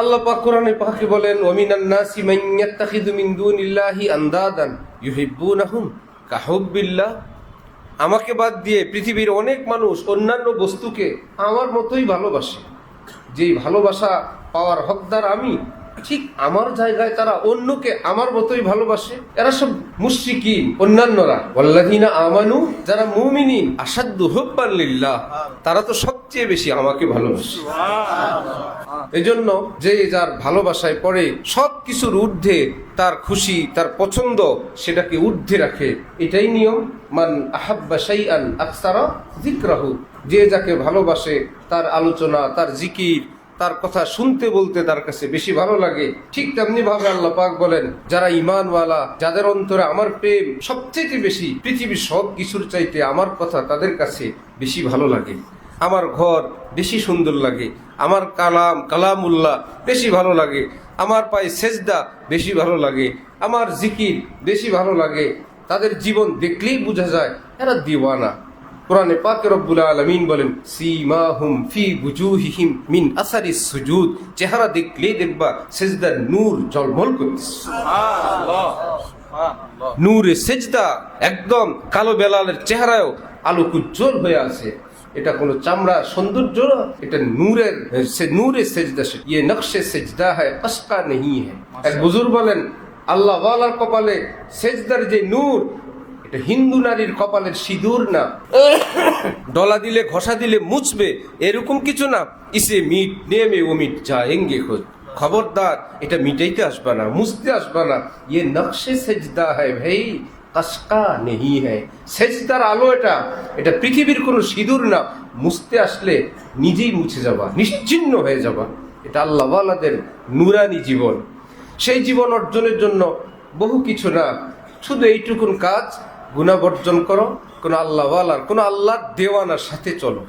আল্লাহ পাক কোরআনে পাকে বলেন, ওমিনান নাসি মান ইয়াত্তাখিযু মিন দুনিল্লাহি আনদাদান ইউহিব্বুনাহুম কাহুব্বিল্লাহ। আমাকে বাদ দিয়ে পৃথিবীর অনেক মানুষ অন্যান্য বস্তুকে আমার মতোই ভালোবাসে। যেই ভালোবাসা পাওয়ার হকদার আমি, ঠিক আমার জায়গায় তারা অন্যকে আমার মতোই ভালোবাসে। এরা সব মুশরিকিন, অন্যান্যরা। ওয়াল্লাযিনা আমানু, যারা মুমিনিন আসাদ্দু হুব্বান লিল্লাহ। তারা তো সবচেয়ে বেশি আমাকে ভালোবাসে। এজন্য যে যার ভালোবাসায় পড়ে সব কিছুর ঊর্ধ্বে তার খুশি, তার পছন্দ, সেটাকে ঊর্ধ্বে রাখে। এটাই নিয়ম, মান আহাব্বা শাইআন আকসারা যিকরাহু। যে যাকে ভালোবাসে, তার আলোচনা, তার জিকির, তার কথা শুনতে বলতে তার কাছে বেশি ভালো লাগে। ঠিক তেমনি ভাবে আল্লাহ পাক বলেন, যারা ইমানওয়ালা যাদের অন্তরে আমার প্রেম সবচেয়ে বেশি, পৃথিবীর সব কিছুর চাইতে আমার কথা তাদের কাছে বেশি ভালো লাগে। আমার ঘর বেশি সুন্দর লাগে আমার কালাম কালামুল্লাহ বেশি ভালো লাগে আমার পায়ে সেজদা বেশি ভালো লাগে আমার জিকির বেশি ভালো লাগে। তাদের জীবন দেখলেই বোঝা যায় এরা দিওয়ানা। কোরআনে পাকে রব্বুল আলমিন বলেন সিমা হুম ফি বুজুহিহিম মিন আসারি সুজুদ। চেহারা দেখলেই দেখবা সেজদার নূর জলমল করতেছে। নূরে সেজদা একদম কালো বেলালের চেহারায়ও আলোক উজ্জ্বল হয়ে আছে। এটা কোনো চামড়া সৌন্দর্য না এটা নূরের সে নূরে সেজদা সে ইয়ে নকশে সেজদা হয় কসকা নেই হ্যায় এক বুজুর বলেন আল্লাহ ওয়ালার কপালে সেজদার যে নূর এটা হিন্দু নারীর কপালের সিঁদুর না। ডলা দিলে ঘষা দিলে মুছবে এরকম কিছু না। ইসে মিট নেমে ও মিট যাएंगे খুদ খবরদার এটা মিটাইতে আসবা না মুছতে আসবা না। ইয়ে নকশে সেজদা হয় ভাই কসকা নেহি হ্যায় সেজদার আলো এটা এটা পৃথিবীর কোনো সিঁদুর না। মুছতে আসলে নিজেই মুছে যাবা, নিশ্চিন্ন হয়ে যাবা। এটা আল্লাহওয়ালাদের নুরানি জীবন। সেই জীবন অর্জনের জন্য বহু কিছু না, শুধু এইটুকুন কাজ গুণাবর্জন করো, কোনো আল্লাহওয়ালার কোনো আল্লাহর দেওয়ানার সাথে চলো।